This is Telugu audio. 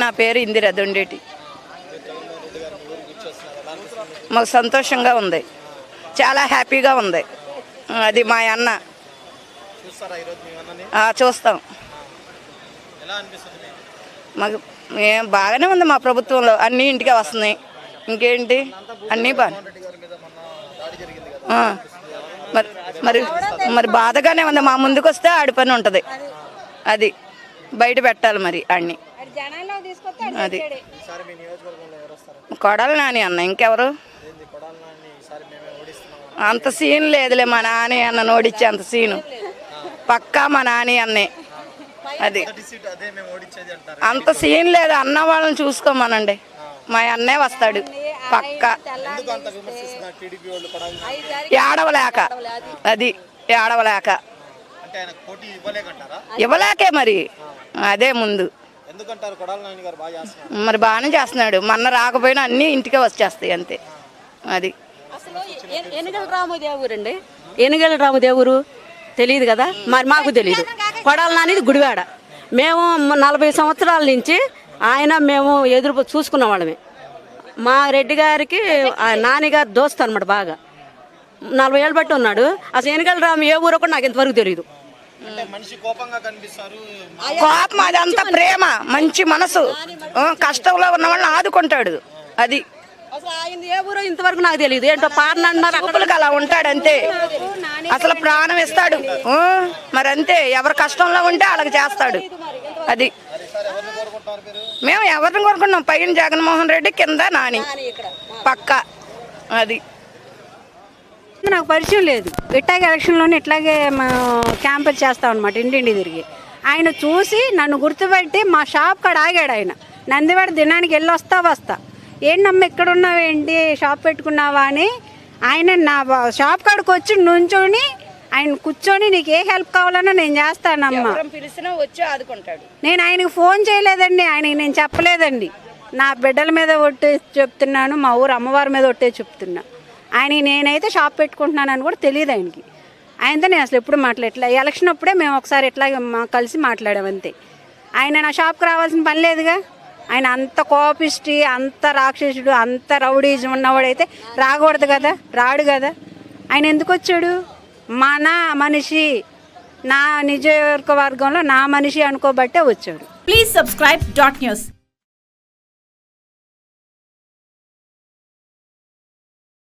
నా పేరు ఇందిరా దొండేటి. మాకు సంతోషంగా ఉంది. చాలా హ్యాపీగా ఉంది. అది మా అన్న. చూస్తాం. మీకు బాగానే ఉంది మా ప్రభుత్వంలో. అన్నీ ఇంటికే వస్తున్నాయి. ఇంకేంటి? అన్నీ బాగా మరి మరి మరి బాధగానే ఉంది. మా ముందుకు వస్తే ఆడి పని ఉంటుంది. అది. బయట పెట్టాలి మరి అన్ని. అది కొడాలి నాని అన్న ఇంకెవరు? అంత సీన్ లేదులే మా నాని అన్న నోడిచ్చే అంత సీను. పక్కా మా నాని అన్నే. అది. మొదటి సీట్ అదే మేము ఓడించేది అంటారు. అంత సీన్ లేదు అన్న వాళ్ళని చూసుకోమనండి. మా అన్నే వస్తాడు. పక్కా. ఎందుకు అంత విమర్శిస్తున్నారు టీడీపీ వాళ్ళు కొడాలని ఏడవలేక. అది ఏడవలేక. అంటే ఆయన పోటీ ఇవ్వలేకంటారా? ఇవ్వలేకే మరి. అదే ముందు. ఎందుకంటారు కొడాలి నాని గారు? బాగా చేస్తున్నారు మరి బాగానే చేస్తున్నాడు. మొన్న రాకపోయినా అన్నీ ఇంటికే వచ్చేస్తాయి అంతే. అది. అసలు ఎనుగల రామదేవురండి ఎనుగల రామదేవురు తెలియదు కదా? మరి మాకు తెలియదు కొడాల నానిది గుడివాడ. మేము మ- నలభై సంవత్సరాల నుంచి ఆయన మేము ఎదురు చూసుకున్న వాళ్ళమే. మా రెడ్డి గారికి ఆ నాన్నగారు దోస్తు అనమాట బాగా. నలభై ఏళ్ళు బట్టి ఉన్నాడు. అసలు ఎనుగల రాము ఏ ఊరో కూడా నాకు ఇంతవరకు తెలియదు అంటే మనిషి కోపంగా కనిపిస్తారు. కోపం అదంతా ప్రేమ మంచి మనసు. ఆ, కష్టంలో ఉన్న వాళ్ళని ఆదుకుంటాడు అది. అసలు ఆయన ఏ ఊరో ఇంతవరకు నాకు తెలియదు. ఏంటో చూపులకు అలా ఉంటాడు అంతే అసలు ప్రాణం ఇస్తాడు. ఆ, మరి అంతే ఎవరు కష్టంలో ఉంటే వాళ్ళకి చేస్తాడు. అది. మేము ఎవరిని కోరుకున్నాం పైన జగన్మోహన్ రెడ్డి కింద నాని. పక్క. అది. నాకు పరిచయం లేదు. ఇట్లాగే ఎలక్షన్లోనే ఇట్లాగే మా క్యాంపెయిన్ చేస్తాం అనమాట ఇంటింటి తిరిగి. ఆయన చూసి నన్ను గుర్తుపెట్టి మా షాప్ కాడ ఆగాడు ఆయన. నందివాడ దినానికి వెళ్ళి వస్తా వస్తా. ఏంటమ్మా ఇక్కడ ఉన్నావేంటి షాప్ పెట్టుకున్నావా? అని ఆయన నా షాప్ కాడికి వచ్చి నుంచొని ఆయన కూర్చొని నీకు ఏ హెల్ప్ కావాలన్నా నేను చేస్తానమ్మా. పిలిచినా వచ్చి ఆదుకుంటాడు. నేను ఆయనకు ఫోన్ చేయలేదండి ఆయనకి నేను చెప్పలేదండి. నా బిడ్డల మీద ఒట్టే చెప్తున్నాను మా ఊరు అమ్మవారి మీద ఒట్టే చెప్తున్నా. ఆయన నేనైతే షాప్ పెట్టుకుంటున్నానని కూడా తెలియదు ఆయనకి. ఆయనతో నేను అసలు ఎప్పుడు మాట్లాడట్లే. ఎలక్షన్ అప్పుడే మేము ఒకసారి ఎట్లా కలిసి మాట్లాడాం అంతే. ఆయన నా షాప్కి రావాల్సిన పని లేదుగా. ఆయన అంత కోపిష్టి అంత రాక్షసుడు అంత రౌడీజం ఉన్నవాడైతే రాకూడదు కదా రాడు కదా. ఆయన ఎందుకు వచ్చాడు? మన మనిషి నా నియోజకవర్గంలో నా మనిషి అనుకోబట్టే వచ్చాడు. Please subscribe dot news